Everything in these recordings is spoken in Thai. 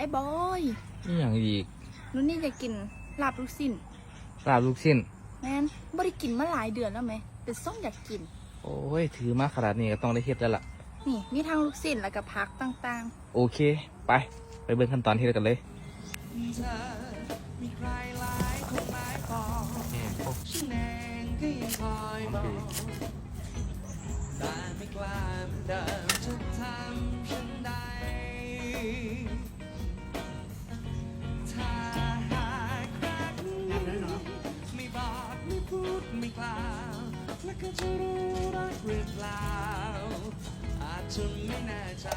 อ้บอยนี่อย่างอีกหนูนี่จะกินลาบลูกสิ้นลาบลูกชิ้นแม่นบ่ได้กินมาหลายเดือนแล้วไหมแต่ส่งอยากกิน โอ้ย ถือมาขนาดนี้ก็ต้องได้เฮ็ดแล้วล่ะ นี่มีทั้งลูกสิ้นแล้วก็ผักต่างโอเค ไป ไปเบิ่งขั้นตอนที่เรากันเลยเธอมีใครหลายคนหมายปองฉันเองก็ยังคอยมองแต่ไม่กล้าเหมือนเดิมจะทำฉันได้ จะรู้รักหรือเปล่า อาจจะไม่แน่ใจ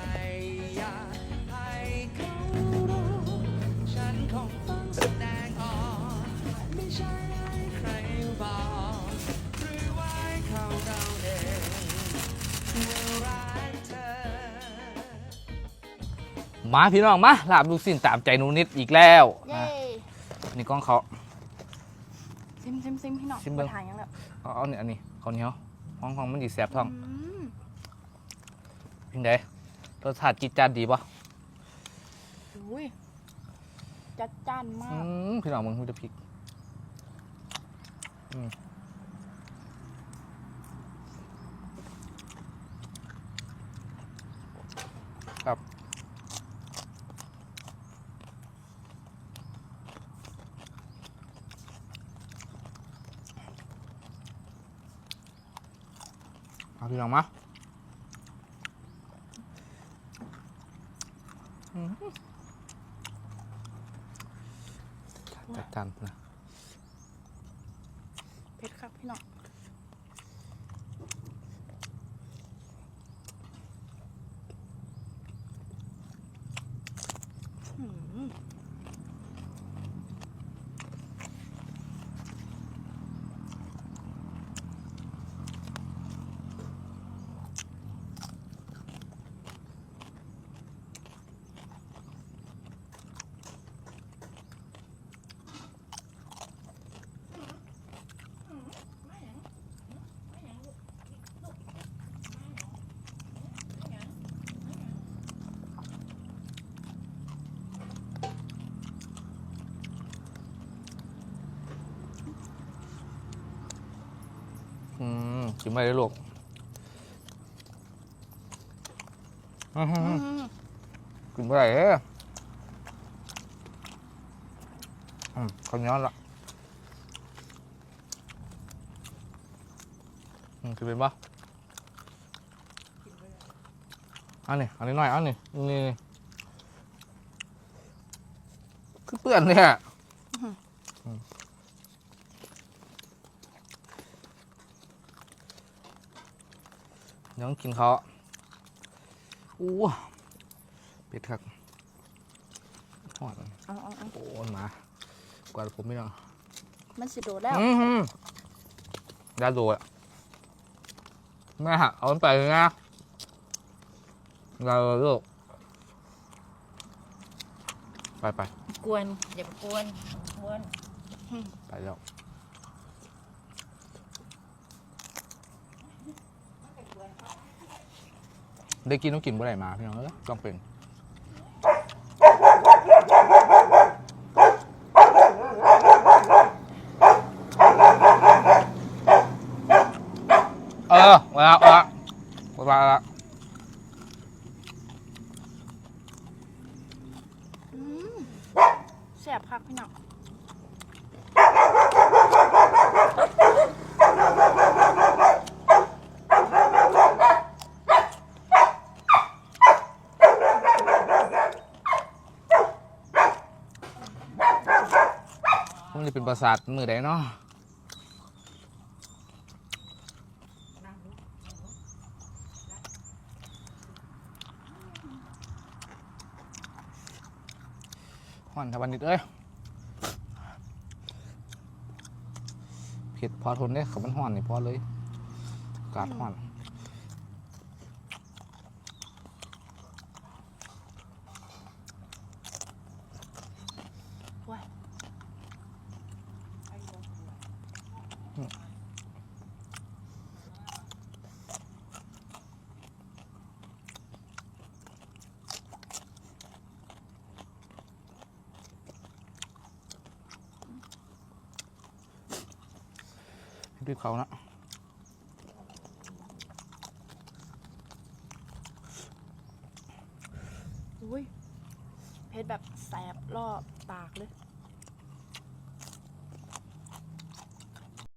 อยากให้เขารู้ ฉันคงต้องแสดงออก ไม่ใช่ให้ใครบอกหรือว่าให้เขาเดาเองว่ารักเธอ มาพี่น้องมาลาบลูกชิ้นตามใจหนูนิดอีกแล้วๆเย้อะนี่กล้องเขา ซิมซิมซิมพี่น้องซิมเบิ่งบ่ทานหยังแล้ว เอาเอาเนี่ยอันนี้ ข้าวเหนียวห้องห้องมันดีแสบท้องมพิงไดรสชาติจิตจัดดีป่ะอุ้ยจัดจ้านมาอืกมพี่น้องมึงมึงจะพริกอืมครับ เอาพี่น้องมาอืมจัดจานนะเผ็ดครับพี่น้องอืม อืม กินไปเลยลูกอื้อหืออืมกินไปเลยเอ้ยอืมข้าวเหนียวละอืมกินเป็นปะเอันนี้อันนี้หน่อยเอันนี้นี่นี่คือเปื่อนเนี่ย อืมเดี๋ยวต้องกินเขาวอู้เป็ดครับทอดเอาเอาเอาโอ้ยหมากว่าผมไม่ต้องมันสิโดดแล้วอือหือยาโดดอะแม่เอามันไปเลยนะเราลูกไปไปกวนอย่าไปกวนกวนไปแล้ว ได้กินต้องกินเมื่อไหร่มาพี่น้องเอ้ยต้องเป็นเออเวลาเวลาเวลาละแสบคักพี่น้อง มันจะเป็นประสาทมือใดเนาะห่อนทวันนิดเอ้ยเผ็ดพอทนได้ขับมันห่อนนี่พอเลยอากาศห่อน รีบเขานะอุ้ยเผ็ดแบบแสบรอบปากเลย